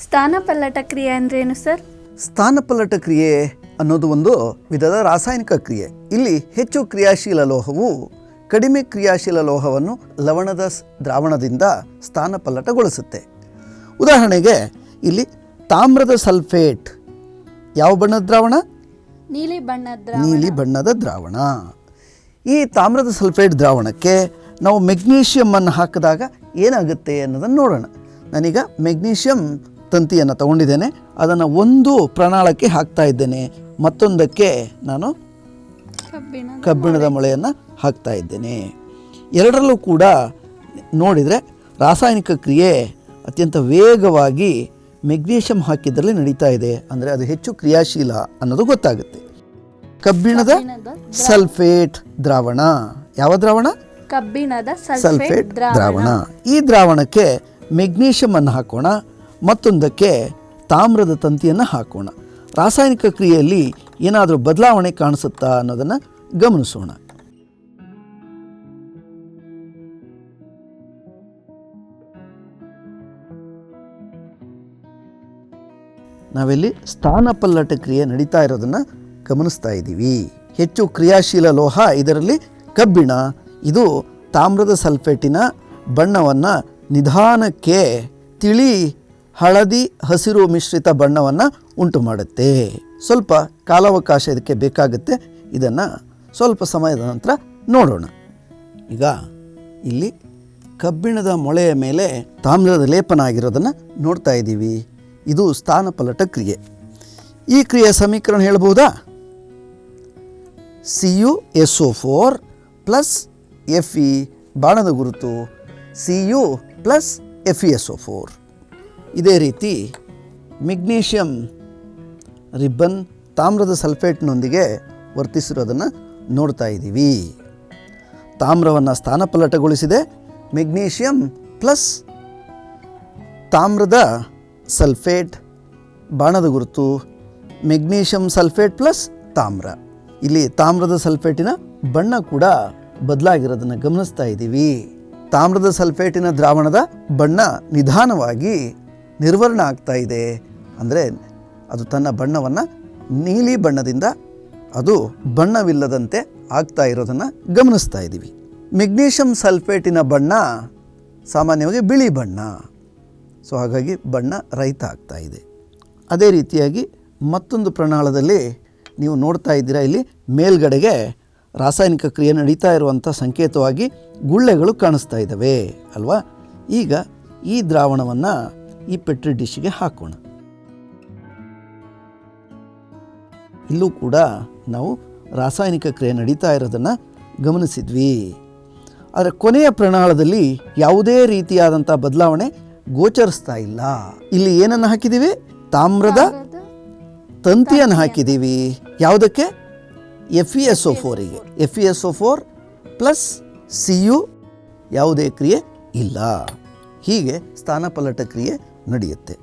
ಸ್ಥಾನಪಲ್ಲಟ ಕ್ರಿಯೆ ಅಂದ್ರೇನು ಸರ್? ಸ್ಥಾನಪಲ್ಲಟ ಕ್ರಿಯೆ ಅನ್ನೋದು ಒಂದು ವಿಧದ ರಾಸಾಯನಿಕ ಕ್ರಿಯೆ. ಇಲ್ಲಿ ಹೆಚ್ಚು ಕ್ರಿಯಾಶೀಲ ಲೋಹವು ಕಡಿಮೆ ಕ್ರಿಯಾಶೀಲ ಲೋಹವನ್ನು ಲವಣದ ದ್ರಾವಣದಿಂದ ಸ್ಥಾನಪಲ್ಲಟಗೊಳಿಸುತ್ತೆ ಉದಾಹರಣೆಗೆ ಇಲ್ಲಿ ತಾಮ್ರದ ಸಲ್ಫೇಟ್ ಯಾವ ಬಣ್ಣದ ದ್ರಾವಣ? ನೀಲಿ ಬಣ್ಣದ ನೀಲಿ ಬಣ್ಣದ ದ್ರಾವಣ. ಈ ತಾಮ್ರದ ಸಲ್ಫೇಟ್ ದ್ರಾವಣಕ್ಕೆ ನಾವು ಮೆಗ್ನೀಷಿಯಮನ್ನು ಹಾಕಿದಾಗ ಏನಾಗುತ್ತೆ ಅನ್ನೋದನ್ನು ನೋಡೋಣ. ನಾನೀಗ ಮೆಗ್ನೀಷಿಯಂ ತಂತಿಯನ್ನು ತಗೊಂಡಿದ್ದೇನೆ. ಅದನ್ನು ಒಂದು ಪ್ರಣಾಳಕ್ಕೆ ಹಾಕ್ತಾ ಇದ್ದೇನೆ. ಮತ್ತೊಂದಕ್ಕೆ ನಾನು ಕಬ್ಬಿಣ ಕಬ್ಬಿಣದ ಮೊಳೆಯನ್ನು ಹಾಕ್ತಾ ಇದ್ದೇನೆ. ಎರಡರಲ್ಲೂ ಕೂಡ ನೋಡಿದರೆ ರಾಸಾಯನಿಕ ಕ್ರಿಯೆ ಅತ್ಯಂತ ವೇಗವಾಗಿ ಮೆಗ್ನೀಷಿಯಂ ಹಾಕಿದ್ರಲ್ಲಿ ನಡೀತಾ ಇದೆ. ಅಂದರೆ ಅದು ಹೆಚ್ಚು ಕ್ರಿಯಾಶೀಲ ಅನ್ನೋದು ಗೊತ್ತಾಗುತ್ತೆ. ಕಬ್ಬಿಣದ ಸಲ್ಫೇಟ್ ದ್ರಾವಣ. ಯಾವ ದ್ರಾವಣ? ಕಬ್ಬಿಣದ ಸಲ್ಫೇಟ್ ದ್ರಾವಣ. ದ್ರಾವಣ. ಈ ದ್ರಾವಣಕ್ಕೆ ಮೆಗ್ನೀಷಿಯಂ ಅನ್ನು ಹಾಕೋಣ. ಮತ್ತೊಂದಕ್ಕೆ ತಾಮ್ರದ ತಂತಿಯನ್ನು ಹಾಕೋಣ. ರಾಸಾಯನಿಕ ಕ್ರಿಯೆಯಲ್ಲಿ ಏನಾದರೂ ಬದಲಾವಣೆ ಕಾಣಿಸುತ್ತಾ ಅನ್ನೋದನ್ನು ಗಮನಿಸೋಣ. ನಾವಿಲ್ಲಿ ಸ್ಥಾನಪಲ್ಲಟ ಕ್ರಿಯೆ ನಡೀತಾ ಇರೋದನ್ನು ಗಮನಿಸ್ತಾ ಇದ್ದೀವಿ. ಹೆಚ್ಚು ಕ್ರಿಯಾಶೀಲ ಲೋಹ, ಇದರಲ್ಲಿ ಕಬ್ಬಿಣ. ಇದು ತಾಮ್ರದ ಸಲ್ಫೇಟಿನ ಬಣ್ಣವನ್ನು ನಿಧಾನಕ್ಕೆ ತಿಳಿ ಹಳದಿ ಹಸಿರು ಮಿಶ್ರಿತ ಬಣ್ಣವನ್ನು ಉಂಟು ಮಾಡುತ್ತೆ. ಸ್ವಲ್ಪ ಕಾಲಾವಕಾಶ ಇದಕ್ಕೆ ಬೇಕಾಗುತ್ತೆ. ಇದನ್ನು ಸ್ವಲ್ಪ ಸಮಯದ ನಂತರ ನೋಡೋಣ. ಈಗ ಇಲ್ಲಿ ಕಬ್ಬಿಣದ ಮೊಳೆಯ ಮೇಲೆ ತಾಮ್ರದ ಲೇಪನ ಆಗಿರೋದನ್ನು ನೋಡ್ತಾ ಇದ್ದೀವಿ. ಇದು ಸ್ಥಾನಪಲಟ ಕ್ರಿಯೆ. ಈ ಕ್ರಿಯೆಯ ಸಮೀಕರಣ ಹೇಳ್ಬೋದಾ? C U S O four plus F E ಬಾಣದ ಗುರುತು. C U plus F E S O four ಇದೇ ರೀತಿ ಮೆಗ್ನೀಷಿಯಂ ರಿಬ್ಬನ್ ತಾಮ್ರದ ಸಲ್ಫೇಟ್ನೊಂದಿಗೆ ವರ್ತಿಸಿರೋದನ್ನು ನೋಡ್ತಾ ಇದ್ದೀವಿ. ತಾಮ್ರವನ್ನು ಸ್ಥಾನಪಲ್ಲಟಗೊಳಿಸಿದೆ. ಮೆಗ್ನೀಷಿಯಂ ಪ್ಲಸ್ ತಾಮ್ರದ ಸಲ್ಫೇಟ್ ಬಾಣದ ಗುರುತು. ಮೆಗ್ನೀಷಿಯಂ ಸಲ್ಫೇಟ್ ಪ್ಲಸ್ ತಾಮ್ರ. ಇಲ್ಲಿ ತಾಮ್ರದ ಸಲ್ಫೇಟಿನ ಬಣ್ಣ ಕೂಡ ಬದಲಾಗಿರೋದನ್ನು ಗಮನಿಸ್ತಾ ಇದ್ದೀವಿ. ತಾಮ್ರದ ಸಲ್ಫೇಟಿನ ದ್ರಾವಣದ ಬಣ್ಣ ನಿಧಾನವಾಗಿ ನಿರ್ವರ್ಣ ಆಗ್ತಾ ಇದೆ ಅಂದರೆ ಅದು ತನ್ನ ಬಣ್ಣವನ್ನು ನೀಲಿ ಬಣ್ಣದಿಂದ ಅದು ಬಣ್ಣವಿಲ್ಲದಂತೆ ಆಗ್ತಾ ಇರೋದನ್ನು ಗಮನಿಸ್ತಾ ಇದ್ದೀವಿ. ಮೆಗ್ನೀಷಿಯಂ ಸಲ್ಫೇಟಿನ ಬಣ್ಣ ಸಾಮಾನ್ಯವಾಗಿ ಬಿಳಿ ಬಣ್ಣ. ಸೊ ಹಾಗಾಗಿ ಬಣ್ಣ ರಹಿತ ಆಗ್ತಾ ಇದೆ. ಅದೇ ರೀತಿಯಾಗಿ ಮತ್ತೊಂದು ಪ್ರಣಾಳದಲ್ಲಿ ನೀವು ನೋಡ್ತಾ ಇದ್ದೀರಾ, ಇಲ್ಲಿ ಮೇಲ್ಗಡೆಗೆ ರಾಸಾಯನಿಕ ಕ್ರಿಯೆ ನಡೀತಾ ಇರುವಂಥ ಸಂಕೇತವಾಗಿ ಗುಳ್ಳೆಗಳು ಕಾಣಿಸ್ತಾ ಇದ್ದಾವೆ, ಅಲ್ವಾ? ಈಗ ಈ ದ್ರಾವಣವನ್ನು ಈ ಪೆಟ್ರಿ ಡಿಶ್ಗೆ ಹಾಕೋಣ. ಇಲ್ಲೂ ಕೂಡ ನಾವು ರಾಸಾಯನಿಕ ಕ್ರಿಯೆ ನಡೀತಾ ಇರೋದನ್ನು ಗಮನಿಸಿದ್ವಿ. ಆದರೆ ಕೊನೆಯ ಪ್ರಣಾಳದಲ್ಲಿ ಯಾವುದೇ ರೀತಿಯಾದಂಥ ಬದಲಾವಣೆ ಗೋಚರಿಸ್ತಾ ಇಲ್ಲ. ಇಲ್ಲಿ ಏನನ್ನು ಹಾಕಿದ್ದೀವಿ ತಾಮ್ರದ ತಂತಿಯನ್ನು ಹಾಕಿದ್ದೀವಿ ಯಾವುದಕ್ಕೆ? F E S O ಫೋರಿಗೆ F E S O four plus C U ಯಾವುದೇ ಕ್ರಿಯೆ ಇಲ್ಲ. ಹೀಗೆ ಸ್ಥಾನಪಲ್ಲಟ ಕ್ರಿಯೆ ನಡೆಯುತ್ತೆ.